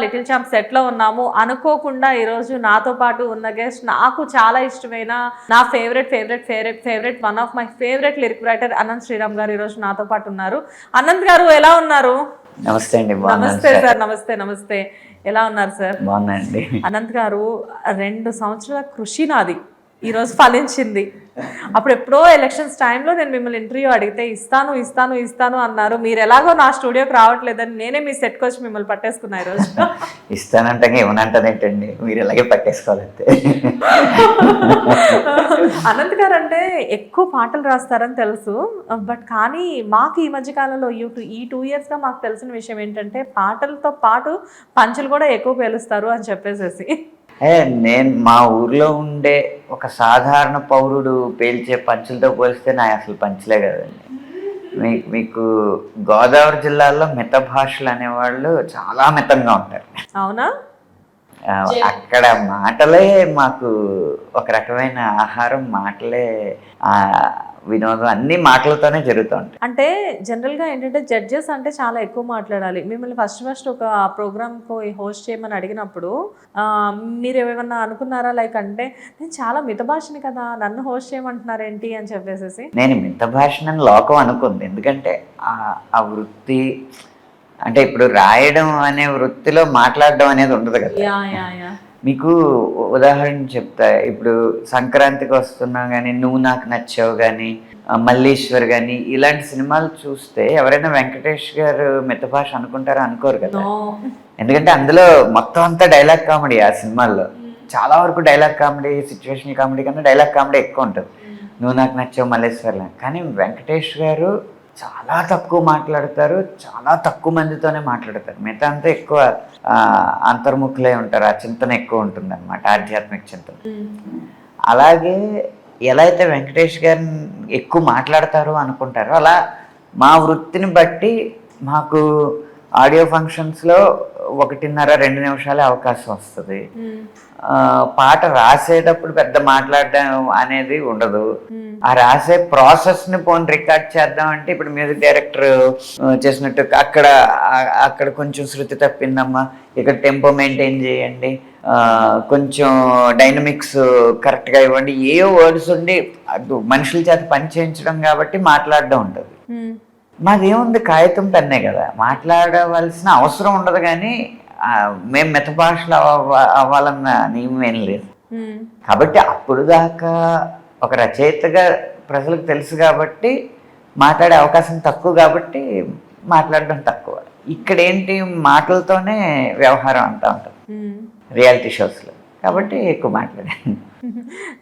Little champ సెట్లో ఉన్నాము. అనుకోకుండా ఈ రోజు నాతో పాటు ఉన్న గెస్ట్ నాకు చాలా ఇష్టమైన నా favourite favourite favourite favourite one of my favourite lyric writer Anant Sriram గారు ఈ రోజు నాతో పాటు ఉన్నారు. అనంత్ గారు ఎలా ఉన్నారు? నమస్తే అండి నమస్తే సార్ నమస్తే నమస్తే. ఎలా ఉన్నారు సార్? బాగున్నానండి. అనంత్ గారు రెండు సంవత్సరాల కృషి నాది. ఈ రోజు ఫలించింది. అప్పుడు ఎప్పుడో ఎలక్షన్స్ టైంలో నేను మిమ్మల్ని ఇంటర్వ్యూ అడిగితే ఇస్తాను ఇస్తాను ఇస్తాను అన్నారు. మీరు ఎలాగో నా స్టూడియోకి రావట్లేదని నేనే మీ సెట్కి వచ్చి మిమ్మల్ని పట్టేసుకున్నా ఈరోజు ఇస్తానంటే ఏమనంటదేంటండి మీరు ఇలాగే పట్టేసుకోవాలంతే అనంత్ గారు అంటే ఎక్కువ పాటలు రాస్తారని తెలుసు. బట్ కానీ మాకు ఈ మధ్య కాలంలో ఈ టూ ఈ టూ ఇయర్స్గా మాకు తెలిసిన విషయం ఏంటంటే పాటలతో పాటు పంచులు కూడా ఎక్కువ పేలుస్తారు అని చెప్పేసేసి. నేను మా ఊర్లో ఉండే ఒక సాధారణ పౌరుడు పేల్చే పంచులతో పోలిస్తే నా అసలు పంచులే కదండి. మీకు మీకు గోదావరి జిల్లాలో మిత భాషలు అనేవాళ్ళు చాలా మితంగా ఉంటారు. అవునా? అక్కడ మాటలే మాకు ఒక రకమైన ఆహారం మాటలే ఆ, వినోదం అన్ని మాటలతోనే జరుగుతూ ఉంటాయి. అంటే జనరల్గా ఏంటంటే జడ్జెస్ అంటే చాలా ఎక్కువ మాట్లాడాలి. మిమ్మల్ని ఫస్ట్ ఫస్ట్ ఒక ప్రోగ్రామ్కి హోస్ట్ చేయమని అడిగినప్పుడు ఆ, మీరు ఏమైనా అనుకున్నారా? లైక్ అంటే నేను చాలా మిత భాషని కదా నన్ను హోస్ట్ చేయమంటున్నారు ఏంటి అని చెప్పేసి నేను మిత భాషనని లోకం అనుకుంది. ఎందుకంటే ఆ ఆ వృత్తి అంటే ఇప్పుడు రాయడం అనే వృత్తిలో మాట్లాడడం అనేది ఉండదు కదా. మీకు ఉదాహరణ చెప్తా. ఇప్పుడు సంక్రాంతికి వస్తున్నాం కానీ నువ్వు నాకు నచ్చావు కానీ మల్లీశ్వర్ కానీ ఇలాంటి సినిమాలు చూస్తే ఎవరైనా వెంకటేష్ గారు మిత భాష అనుకుంటారో అనుకోరు కదా. ఎందుకంటే అందులో మొత్తం అంతా డైలాగ్ కామెడీ ఆ సినిమాల్లో. చాలా వరకు డైలాగ్ కామెడీ సిచ్యువేషనల్ కామెడీ కన్నా డైలాగ్ కామెడీ ఎక్కువ ఉంటుంది. నువ్వు నాకు నచ్చావు మల్లేశ్వర్లా కానీ వెంకటేష్ గారు చాలా తక్కువ మాట్లాడతారు చాలా తక్కువ మందితోనే మాట్లాడతారు. మిగతా అంతా ఎక్కువ అంతర్ముఖులై ఉంటారు. ఆ చింతన ఎక్కువ ఉంటుంది అనమాట ఆధ్యాత్మిక చింతన. అలాగే ఎలా అయితే వెంకటేష్ గారిని ఎక్కువ మాట్లాడతారు అనుకుంటారో అలా మా వృత్తిని బట్టి మాకు ఆడియో ఫంక్షన్స్లో ఒకటిన్నర రెండు నిమిషాలే అవకాశం వస్తుంది. ఆ, పాట రాసేటప్పుడు పెద్ద మాట్లాడడం అనేది ఉండదు. ఆ రాసే ప్రాసెస్ని పోనీ రికార్డ్ చేద్దాం అంటే ఇప్పుడు మ్యూజిక్ డైరెక్టర్ చేసినట్టు అక్కడ అక్కడ కొంచెం శృతి తప్పిందమ్మా. ఇక్కడ టెంపో మెయింటైన్ చేయండి. కొంచెం డైనమిక్స్ కరెక్ట్గా ఇవ్వండి. ఏ వర్డ్స్ ఉండి మనుషుల చేత పని చేయించడం కాబట్టి మాట్లాడడం ఉంటుంది మాదేముంది కాగితం పెన్నే కదా? మాట్లాడవలసిన అవసరం ఉండదు కానీ మేము మిత భాషలు అవ్వ అవ్వాలన్న నియమం ఏం లేదు. కాబట్టి అప్పుడు దాకా ఒక రచయితగా ప్రజలకు తెలుసు కాబట్టి మాట్లాడే అవకాశం తక్కువ కాబట్టి మాట్లాడడం తక్కువ. ఇక్కడ ఏంటి మాటలతోనే వ్యవహారం అంతా ఉంటుంది. రియాలిటీ షోస్లో. కాబట్టి ఎక్కువ మాట్లాడాను.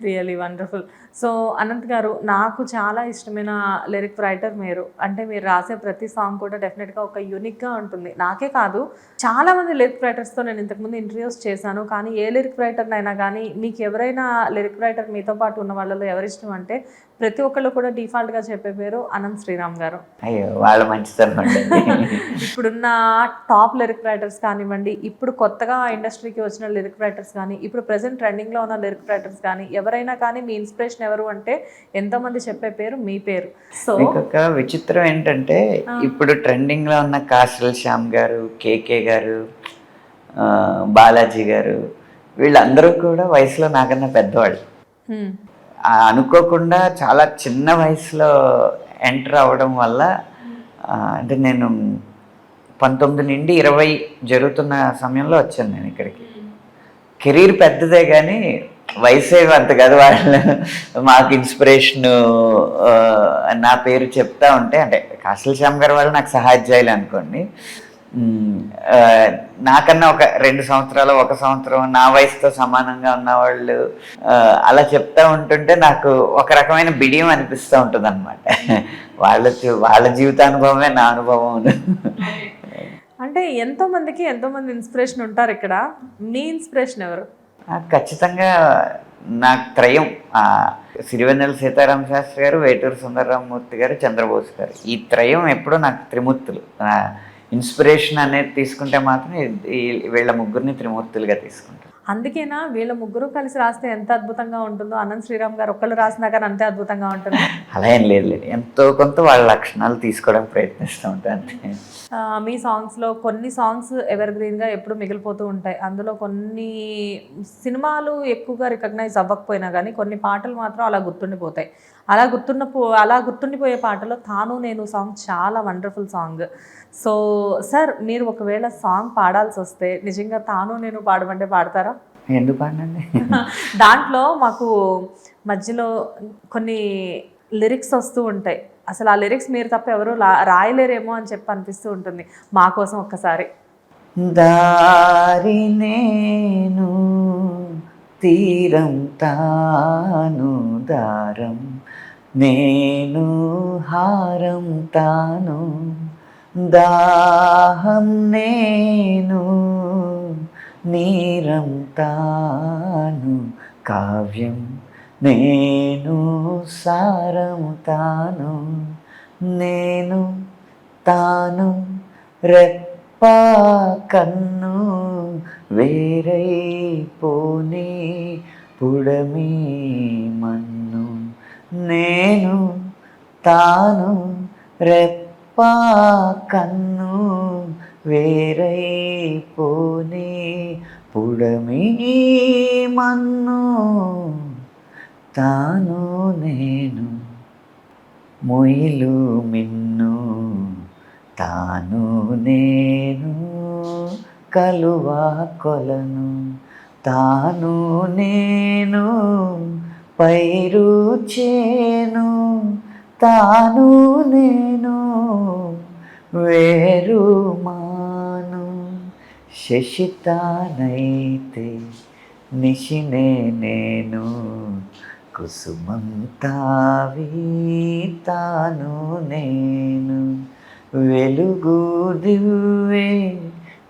రియలీ వండర్ఫుల్ సో అనంత్ గారు నాకు చాలా ఇష్టమైన లిరిక్ రైటర్ మీరు. అంటే మీరు రాసే ప్రతి సాంగ్ కూడా డెఫినెట్గా ఒక యూనిక్గా ఉంటుంది. నాకే కాదు చాలా మంది లిరిక్ రైటర్స్తో నేను ఇంతకుముందు ఇంటర్వ్యూస్ చేశాను. కానీ ఏ లిరిక్ రైటర్నైనా కానీ మీకు ఎవరైనా లిరిక్ రైటర్ మీతో పాటు ఉన్న వాళ్ళలో ఎవరిష్టం అంటే ప్రతి ఒక్కళ్ళు కూడా డిఫాల్ట్గా చెప్పే పేరు అనంత్ శ్రీరామ్ గారు. అయ్యో వాళ్ళ మంచితనం అండి. ఇప్పుడున్న టాప్ లిరిక్ రైటర్స్ కానివ్వండి ఇప్పుడు కొత్తగా ఇండస్ట్రీకి వచ్చిన లిరిక్ రైటర్స్ కానీ ఇప్పుడు ప్రెసెంట్ ట్రెండింగ్లో ఉన్న లిరిక్ రైటర్స్ కానీ ఎవరైనా కానీ మీ ఇన్స్పిరేషన్ ఎవరు అంటే ఎంతమంది చెప్పే పేరు మీ పేరు. సో ఒక విచిత్రం ఏంటంటే ఇప్పుడు ట్రెండింగ్లో ఉన్న కాసల్ శ్యామ్ గారు కేకే గారు బాలాజీ గారు వీళ్ళందరూ కూడా వయసులో నాకన్నా పెద్దవాళ్ళు. అనుకోకుండా చాలా చిన్న వయసులో ఎంటర్ అవ్వడం వల్ల అంటే నేను పంతొమ్మిది నుండి ఇరవై జరుగుతున్న సమయంలో వచ్చాను నేను ఇక్కడికి. కెరీర్ పెద్దదే కానీ వయసు అంత కాదు వాళ్ళు మాకు ఇన్స్పిరేషన్ నా పేరు చెప్తా ఉంటే అంటే కాసల శ్యామ్ గారు వాళ్ళు నాకు సహాధ్యాయులు అనుకోండి. నాకన్నా ఒక రెండు సంవత్సరాలు ఒక సంవత్సరం నా వయసుతో సమానంగా ఉన్నవాళ్ళు అలా చెప్తా ఉంటుంటే నాకు ఒక రకమైన బిడియం అనిపిస్తూ ఉంటుంది అనమాట వాళ్ళ వాళ్ళ జీవితానుభవమే నా అనుభవం. అంటే ఎంతోమందికి ఎంతోమంది ఇన్స్పిరేషన్ ఉంటారు ఇక్కడ. మీ ఇన్స్పిరేషన్ ఎవరు? ఖచ్చితంగా నాకు త్రయం సిరివెన్నెల సీతారామ శాస్త్రి గారు వేటూరు సుందరరామమూర్తి గారు చంద్రబోస్ గారు. ఈ త్రయం ఎప్పుడూ నాకు త్రిమూర్తులు. ఇన్స్పిరేషన్ అనేది తీసుకుంటే మాత్రం వీళ్ళ ముగ్గురిని త్రిమూర్తులుగా తీసుకుంటాను. అందుకేనా వీళ్ళ ముగ్గురు కలిసి రాస్తే ఎంత అద్భుతంగా ఉంటుందో? అనంత్ శ్రీరామ్ గారు ఒక్కళ్ళు రాసినా కానీ అంతే అద్భుతంగా ఉంటుంది? అలా ఏం లేదు లేదు. ఎంతో కొంత వాళ్ళ లక్షణాలు తీసుకోవడానికి ప్రయత్నిస్తూ ఉంటాను. ఆ, మీ సాంగ్స్లో కొన్ని సాంగ్స్ ఎవర్ గ్రీన్గా ఎప్పుడు మిగిలిపోతూ ఉంటాయి. అందులో కొన్ని సినిమాలు ఎక్కువగా రికగ్నైజ్ అవ్వకపోయినా కానీ కొన్ని పాటలు మాత్రం అలా గుర్తుండిపోతాయి. అలా గుర్తున్న అలా గుర్తుండిపోయే పాటలో తాను నేను సాంగ్ చాలా వండర్ఫుల్ సాంగ్ సో సార్ మీరు ఒకవేళ సాంగ్ పాడాల్సి వస్తే నిజంగా తాను నేను పాడమంటే పాడతారా? ఎందుకు పాడినండి దాంట్లో మాకు మధ్యలో కొన్ని లిరిక్స్ వస్తూ ఉంటాయి. అసలు ఆ లిరిక్స్ మీరు తప్ప ఎవరు రాయలేరేమో అని చెప్పి అనిపిస్తూ ఉంటుంది. మా కోసం ఒక్కసారి. దారి నేను తీరం తాను దారం నేను హారం తాను దాహం నేను నీరం తాను కావ్యం నేను సారము తాను నేను తాను రెప్పా కన్ను వేరైపోనే పుడమి మన్ను నేను తాను రెప్పా కన్ను వేరైపోనే పుడమి మన్ను తాను నేను మొయిలు మిన్ను తాను నేను కలువా కొలను తాను నేను పైరు చేను తాను నేను వేరు మా శశితానైతే నిశినే నేను కుసుమం తాను నేను. వెలుగు దివ్వే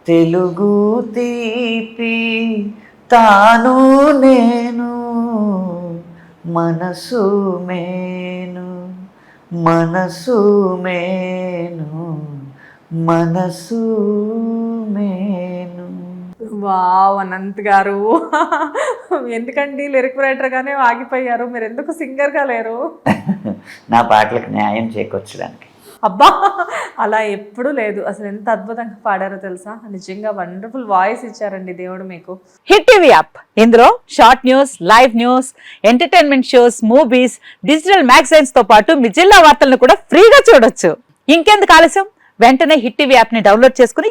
తెలుగు తీపి తాను నేను. మనసు మేను మనసు మేను మనసు మే వావ్ అనంత్ గారు. ఎందుకండి? లిరిక్ రైటర్ గానే ఆగిపోయారు. మీరు ఎందుకు సింగర్గా లేరు? నా పాటలకు న్యాయం చేకూర్చడానికి అబ్బా! అలా ఎప్పుడూ లేదు. అసలు ఎంత అద్భుతంగా పాడారో తెలుసా? నిజంగా వండర్ఫుల్ వాయిస్ ఇచ్చారండి దేవుడు మీకు. Hit TV app. ఇందులో short news live news entertainment shows movies digital మ్యాగజైన్స్తో పాటు మీ జిల్లా వార్తలను కూడా ఫ్రీగా చూడొచ్చు. ఇంకెందుకు ఆలస్యం? వెంటనే హిట్ టీవీ యాప్ని డౌన్లోడ్ చేసుకుని